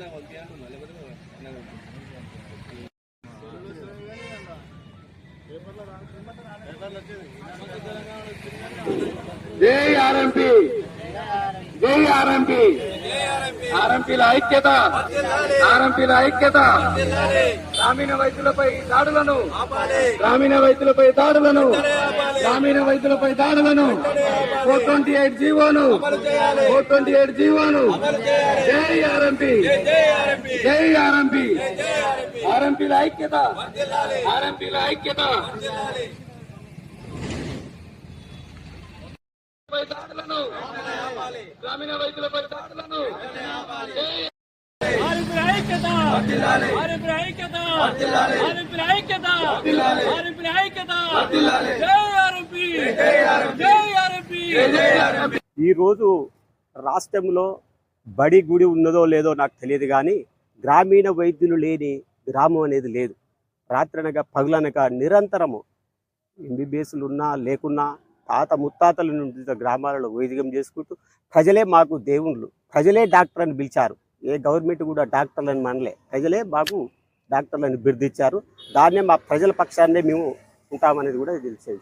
లేకపోతే జై ఆర్ఎంపీ జై ఆర్ఎంపీ ఆర్ఎంపీల ఐక్యత. ఆర్ఎంపీల ఐక్యత. గ్రామీణ వైద్యులపై దాడులను. గ్రామీణ వైద్యులపై దాడులను. గ్రామీణ వైద్యులపై దాడులను. ఫోర్ ట్వంటీ ఎయిట్ జీవోను. ఫోర్ ట్వంటీ ఎయిట్ జీవోను. జై ఆర్ఎంపీ. జై ఆర్ఎంపీ. ఆర్ఎంపీల ఐక్యత. ఆర్ఎంపీల ఐక్యత. దాడులను గ్రామీణ వైద్యులపై దాడులను ఐక్యత. ఐక్యత. ఐక్యత! ఆర్ఎంపీ ఐక్యత! జై ఆర్ఎంపీ జై ఆర్ఎంపీ ఈ రోజు రాష్ట్రంలో బడి గుడి ఉన్నదో లేదో నాకు తెలియదు కానీ గ్రామీణ వైద్యులు లేని గ్రామం అనేది లేదు. రాత్రనగా పగులనగా నిరంతరము ఎంబీబీఎస్లు ఉన్నా లేకున్నా తాత ముత్తాతల నుండి గ్రామాలలో వైద్యం చేసుకుంటూ ప్రజలే మాకు దేవుళ్ళు. ప్రజలే డాక్టర్ అని పిలిచారు. ఏ గవర్నమెంట్ కూడా డాక్టర్లని మనలే. ప్రజలే మాకు డాక్టర్లను బిరుదిచ్చారు. దాన్నే మా ప్రజల పక్షాన్నే మేము ఉంటామనేది కూడా తెలిసేది.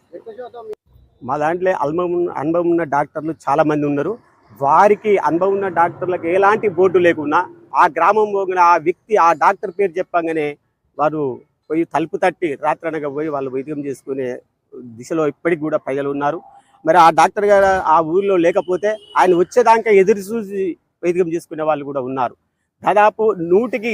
మా దాంట్లో అనుభవం అనుభవం ఉన్న డాక్టర్లు చాలామంది ఉన్నారు. వారికి అనుభవం ఉన్న డాక్టర్లకు ఎలాంటి బోర్డు లేకున్నా ఆ గ్రామం పోగిన ఆ వ్యక్తి ఆ డాక్టర్ పేరు చెప్పగానే వారు పోయి తలుపు తట్టి రాత్రనగా పోయి వాళ్ళు వైద్యం చేసుకునే దిశలో ఇప్పటికి కూడా ప్రజలు ఉన్నారు. మరి ఆ డాక్టర్ గారు ఆ ఊర్లో లేకపోతే ఆయన వచ్చేదాకా ఎదురు చూసి వైద్యం చేసుకునే వాళ్ళు కూడా ఉన్నారు. దాదాపు నూటికి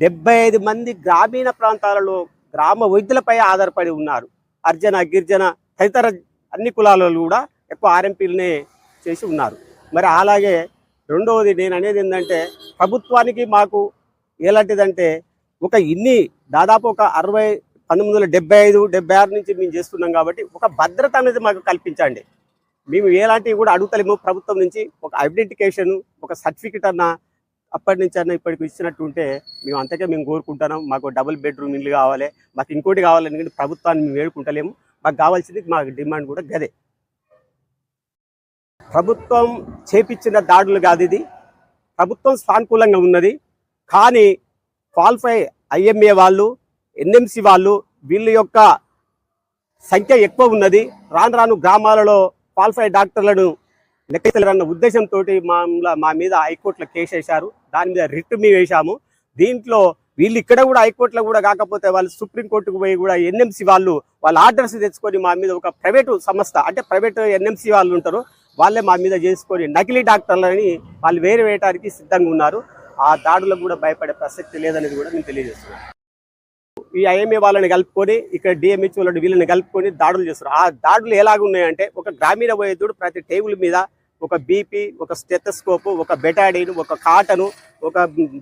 డెబ్బై ఐదు మంది గ్రామీణ ప్రాంతాలలో గ్రామ వైద్యులపై ఆధారపడి ఉన్నారు. అర్జన గిరిజన తదితర అన్ని కులాలలో కూడా ఎక్కువ ఆర్ఎంపీలనే చేసి ఉన్నారు. మరి అలాగే రెండవది నేను అనేది ఏంటంటే ప్రభుత్వానికి మాకు ఎలాంటిదంటే ఒక ఇన్ని దాదాపు ఒక అరవై పంతొమ్మిది వందల డెబ్బై ఐదు డెబ్బై ఆరు నుంచి మేము చేస్తున్నాం కాబట్టి ఒక భద్రత అనేది మాకు కల్పించండి. మేము ఎలాంటివి కూడా అడుగుతలేము ప్రభుత్వం నుంచి ఒక ఐడెంటిఫికేషన్ ఒక సర్టిఫికెట్ అన్న అప్పటి నుంచి అన్న ఇప్పటికి ఇచ్చినట్టు ఉంటే మేము అంతకే మేము కోరుకుంటున్నాం. మాకు డబుల్ బెడ్రూమ్ ఇల్లు కావాలి మాకు ఇంకోటి కావాలి ఎందుకంటే ప్రభుత్వాన్ని మేము వేడుకుంటలేము. మాకు కావాల్సింది మాకు డిమాండ్ కూడా గదే. ప్రభుత్వం చేపించిన దాడులు కాదు ఇది. ప్రభుత్వం సానుకూలంగా ఉన్నది. కానీ క్వాలిఫై ఐఎంఏ వాళ్ళు ఎన్ఎంసి వాళ్ళు వీళ్ళ యొక్క సంఖ్య ఎక్కువ ఉన్నది. రాను రాను గ్రామాలలో క్వాలిఫై డాక్టర్లను లెక్కలన్న ఉద్దేశంతో మామూలు మా మీద హైకోర్టులో కేసు వేశారు. దాని మీద రిట్ మేము వేశాము. దీంట్లో వీళ్ళు ఇక్కడ కూడా హైకోర్టులో కూడా కాకపోతే వాళ్ళు సుప్రీంకోర్టుకు పోయి కూడా ఎన్ఎంసి వాళ్ళు వాళ్ళ ఆర్డర్స్ తెచ్చుకొని మా మీద ఒక ప్రైవేటు సంస్థ అంటే ప్రైవేట్ ఎన్ఎంసి వాళ్ళు ఉంటారు వాళ్ళే మా మీద చేసుకొని నకిలీ డాక్టర్లని వాళ్ళు వేరు వేయడానికి సిద్ధంగా ఉన్నారు. ఆ దాడులకు కూడా భయపడే ప్రసక్తి లేదనేది కూడా నేను తెలియజేస్తున్నాను ఈ ఐఎంఏ వాళ్ళని కలుపుకొని ఇక్కడ డిఎంహెచ్ వాళ్ళని వీళ్ళని కలుపుకొని దాడులు చేస్తారు ఆ దాడులు ఎలాగ ఉన్నాయంటే ఒక గ్రామీణ వైద్యుడు ప్రతి టేబుల్ మీద ఒక బీపీ ఒక స్టెథస్కోప్ ఒక బెటాడిన్ ఒక కాటను ఒక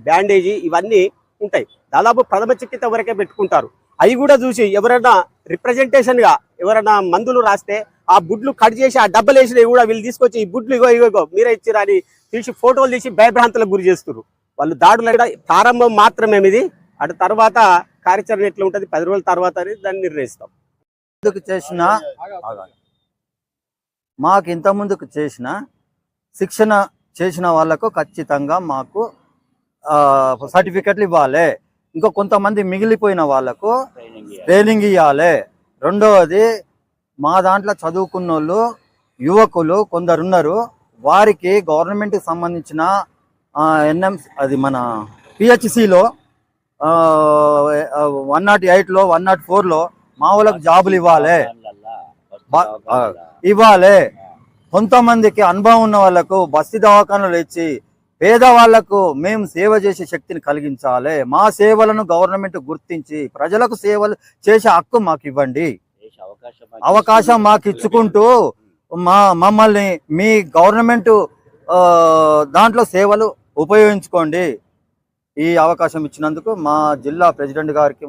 బ్యాండేజీ ఇవన్నీ ఉంటాయి. దాదాపు ప్రథమ చికిత్స వరకే పెట్టుకుంటారు. అవి కూడా చూసి ఎవరైనా రిప్రజెంటేషన్గా ఎవరైనా మందులు రాస్తే ఆ బుడ్లు కట్ చేసి ఆ డబ్బలు వేసినవి కూడా వీళ్ళు తీసుకొచ్చి ఈ బుడ్లు ఇగో ఇగో ఇగో మీరే ఇచ్చిరా అని తీసి ఫోటోలు తీసి భయభ్రాంతులకు గురి చేస్తారు వాళ్ళు దాడులు కూడా ప్రారంభం మాత్రమే ఇది. అటు తర్వాత కార్యాచరణ ఎట్లా ఉంటుంది? పది రోజుల తర్వాత అనేది దాన్ని నిర్ణయిస్తాం. చేసిన మాకు ఇంత ముందుకు చేసిన శిక్షణ చేసిన వాళ్ళకు ఖచ్చితంగా మాకు సర్టిఫికెట్లు ఇవ్వాలి. ఇంకా కొంతమంది మిగిలిపోయిన వాళ్ళకు ట్రైనింగ్ ఇవ్వాలి రెండవది మా దాంట్లో చదువుకున్న వాళ్ళు యువకులు కొందరు ఉన్నారు వారికి గవర్నమెంట్కి సంబంధించిన ఎన్ఎం అది మన పిహెచ్సిలో వన్ నాట్ ఎయిట్లో వన్ నాట్ ఫోర్లో మా వాళ్ళకి జాబులు ఇవ్వాలి. ఇవ్వాలి. కొంతమందికి అనుభవం ఉన్న వాళ్ళకు బస్తి దవాఖానలు ఇచ్చి పేదవాళ్ళకు మేము సేవ చేసే శక్తిని కలిగించాలి. మా సేవలను గవర్నమెంట్ గుర్తించి ప్రజలకు సేవలు చేసే హక్కు మాకు ఇవ్వండి. అవకాశం మాకు ఇచ్చుకుంటూ మా మమ్మల్ని మీ గవర్నమెంట్ దాంట్లో సేవలు ఉపయోగించుకోండి. ఈ అవకాశం ఇచ్చినందుకు మా జిల్లా ప్రెసిడెంట్ గారికి